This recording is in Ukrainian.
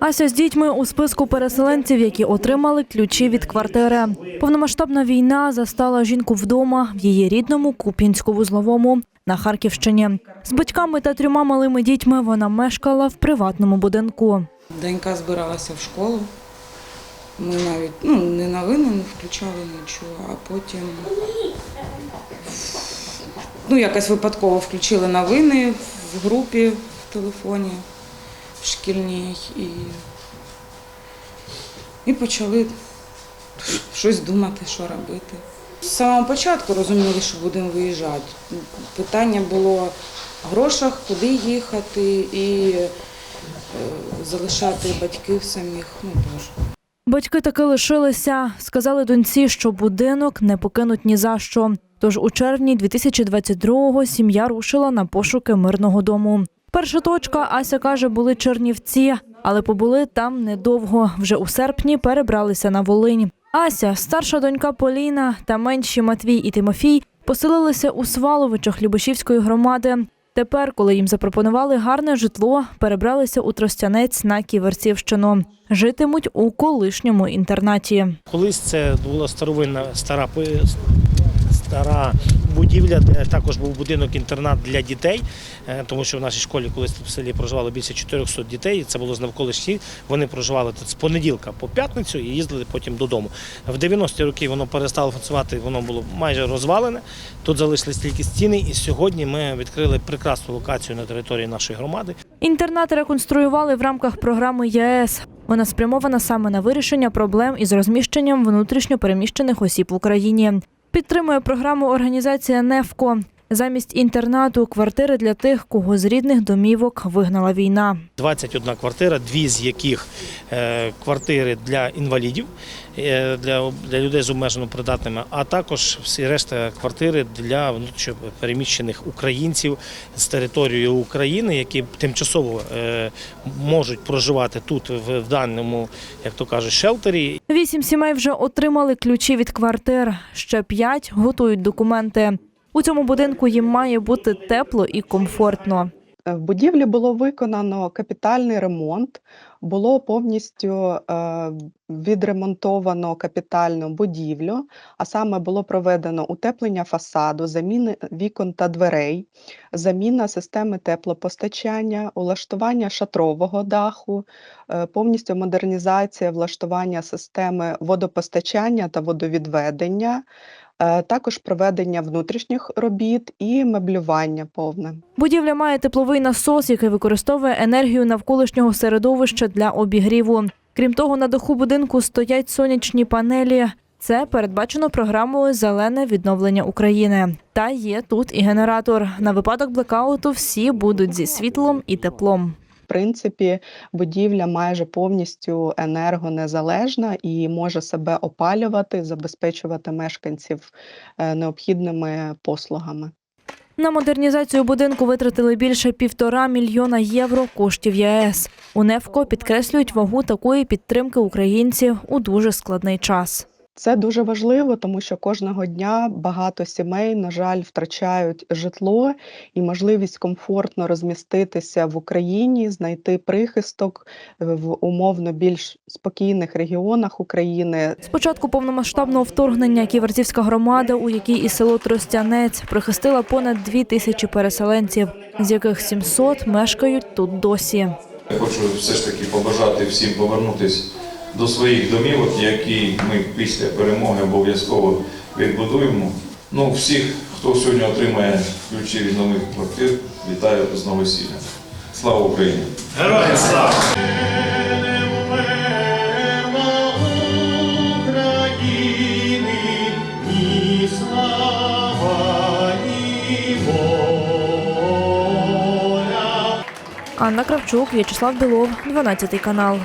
Ася з дітьми у списку переселенців, які отримали ключі від квартири. Повномасштабна війна застала жінку вдома в її рідному Куп'янську-вузловому на Харківщині. З батьками та трьома малими дітьми вона мешкала в приватному будинку. Донька збиралася в школу. Ми навіть ну, не новини не включали нічого, а потім ну, якось випадково включили новини в групі в телефоні в шкільній і, і почали щось думати, що робити. З самого початку розуміли, що будемо виїжджати. Питання було в грошах, куди їхати і е, залишати батьків самих. Ну. Батьки таки лишилися. Сказали доньці, що будинок не покинуть ні за що. Тож у червні 2022-го сім'я рушила на пошуки мирного дому. Перша точка, Ася каже, були Чернівці, але побули там недовго. Вже у серпні перебралися на Волинь. Ася, старша донька Поліна та менші Матвій і Тимофій поселилися у Сваловичах Любешівської громади. Тепер, коли їм запропонували гарне житло, перебралися у Тростянець на Ківерцівщину. Житимуть у колишньому інтернаті. Колись це була старовинна стара стара будівля, де також був будинок-інтернат для дітей, е, тому що в нашій школі колись в селі проживало більше 400 дітей. Це було з навколишніх. Вони проживали тут з понеділка по п'ятницю і їздили потім додому. В 90-ті роки воно перестало функціонувати, воно було майже розвалене. Тут залишились тільки стіни, і сьогодні ми відкрили прекрасну локацію на території нашої громади. Інтернат реконструювали в рамках програми ЄС. Вона спрямована саме на вирішення проблем із розміщенням внутрішньо переміщених осіб в Україні. Підтримує програму організація НЕФКО. Замість інтернату квартири для тих, кого з рідних домівок вигнала війна. 21 квартира, дві з яких е, квартири для інвалідів, е, для, для людей з обмежено придатними, а також всі решта квартири для внутрішньо переміщених українців з території України, які тимчасово е, можуть проживати тут в даному, як то кажуть, шелтері. Вісім сімей вже отримали ключі від квартир. Ще п'ять готують документи. У цьому будинку їм має бути тепло і комфортно. Е, В будівлі було виконано капітальний ремонт, було повністю е, відремонтовано капітальну будівлю, а саме було проведено утеплення фасаду, заміни вікон та дверей, заміна системи теплопостачання, улаштування шатрового даху, е, повністю модернізація влаштування системи водопостачання та водовідведення, також проведення внутрішніх робіт і меблювання повне. Будівля має тепловий насос, який використовує енергію навколишнього середовища для обігріву. Крім того, на даху будинку стоять сонячні панелі. Це передбачено програмою Зелене відновлення України. Та є тут і генератор. На випадок блекауту всі будуть зі світлом і теплом. Принципі, будівля майже повністю енергонезалежна і може себе опалювати, забезпечувати мешканців е, необхідними послугами. На модернізацію будинку витратили більше півтора мільйона євро коштів ЄС. У НЕФКО підкреслюють вагу такої підтримки українців у дуже складний час. Це дуже важливо, тому що кожного дня багато сімей, на жаль, втрачають житло і можливість комфортно розміститися в Україні, знайти прихисток е, в умовно більш спокійних регіонах України. З початку повномасштабного вторгнення Ківерцівська громада, у якій і село Тростянець, прихистила понад дві тисячі переселенців, з яких 700 мешкають тут досі. Я хочу все ж таки побажати всім повернутися до своїх домівок, які ми після перемоги обов'язково відбудуємо. Ну, всіх, хто сьогодні отримає ключі від нових квартир, вітаю з новосіллям. Слава Україні! Героям слава! Анна Кравчук, В'ячеслав Білов, 12 канал.